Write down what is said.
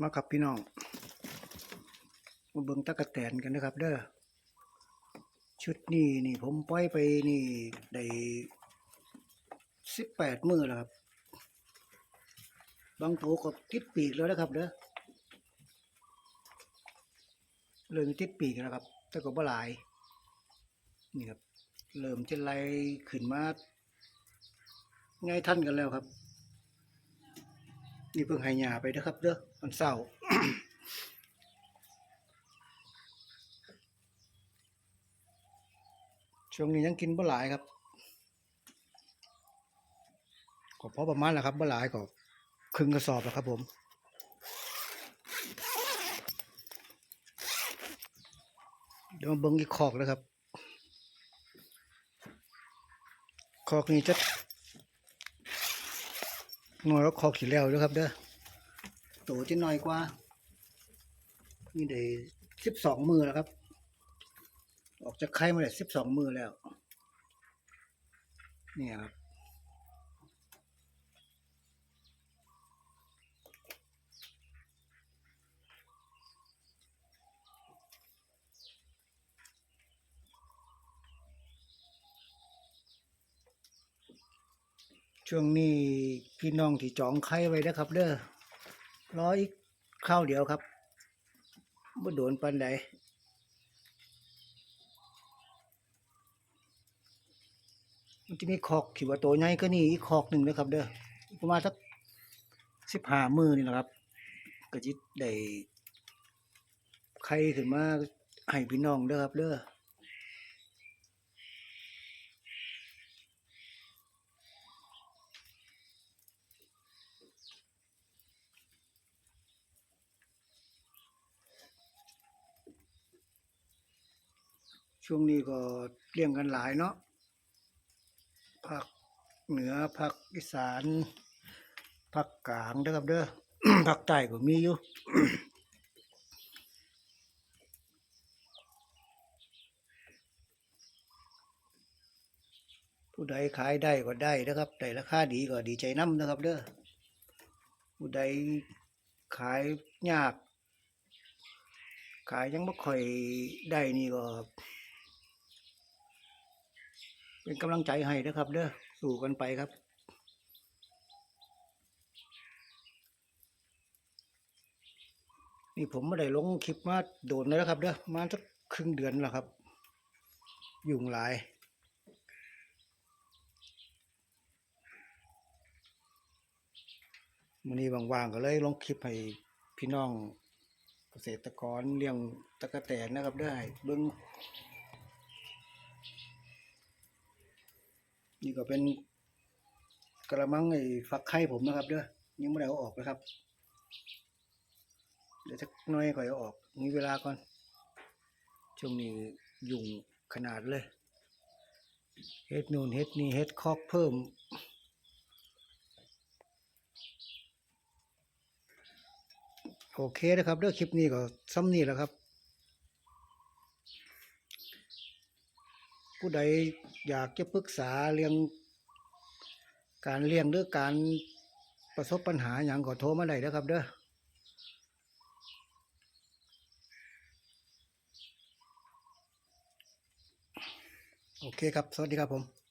มาครับพี่น้องมาเบิ่งตะกะแตนกันนะครับ เด้อชุดนี้นี่ผมปล่อยไปนี่ได้สิบแปดมือแล้วครับ บางตัวก็ติดปีกแล้วนะครับเด้อเริ่มติดปีกแล้วครับ แต่ก็บ่หลายนี่ครับเริ่มจะไล่ขึ้นมาไงท่านกันแล้วครับ นี่เพิ่งห้ยาไปนะครับเด้อมันเศร้าช่วงนี้ยังกินบ่หลายครับก็พอประมาณแหละครับบ่หลายก็ครึ่งกระสอบแล้วครับผมเดี๋ยวมาเบิ้งอีกคอกแล้วครับ คอกนี้จะ นอยแล้วคอกสีแล้วด้วยครับเด้อโตจะน้อยกว่า นี่ได้สิบสองมือแล้วครับ ออกจากไข่มาได้สิบสองมือแล้วเนี่ยครับ ช่วงนี้พี่น้องที่จองไข่ไว้นะครับ เด้อรออีกข้าวเดียวครับบ่โดนปันใดมันจะมีคอกขีว่าโตใหญ่ก็นี่อีกคอกหนึ่งนะครับ เด้อประมาณสักสิบห้ามือนี่แหละครับก็จิได้ไข่ขึ้นมาให้พี่น้องเด้อครับเด้อ ช่วงนี้ก็เลี้ยงกันหลายเนาะภาคเหนือภาคอีสานภาคกลางเด้อครับเด้อภาคใต้ก็มีอยู่ผู้ใดขายได้ก็ได้นะครับได้ราคาดีก็ดีใจน้ำนะครับ เด้อผู้ใดขายยาก ขายยังไม่ค่อยได้นี่ก็ เป็นกำลังใจให้นะครับ เด้อสู้กันไปครับนี่ผมไม่ได้ลงคลิปมาโดนเลยนะครับเด้อมาสักครึ่งเดือนแล้วครับ ยุ่งหลาย วันนี้ว่างๆก็เลยลงคลิปให้พี่น้องเกษตรกรเลี้ยงตะกะแตนนะครับได้เบิ้ง นี่ก็เป็นกระมังไอ้ฟักไข่ผมนะครับ เด้อยังไม่ได้เอาออกนะครับ เดี๋ยวสักน้อยก่อนเอาออก มีเวลาก่อนช่วงนี้ยุ่งขนาดเลยเฮ็ดนู่นเฮ็ดนี่เฮ็ดคอกเพิ่ม โอเคนะครับเรื่อคลิปนี้ก็ซ้ำนี่แหล้วครับ ผู้ใดอยากจะปรึกษาเรื่องการเลี้ยงหรือการประสบปัญหาอย่างก็โทรมาได้นะครับ เด้อโอเคครับ สวัสดีครับผม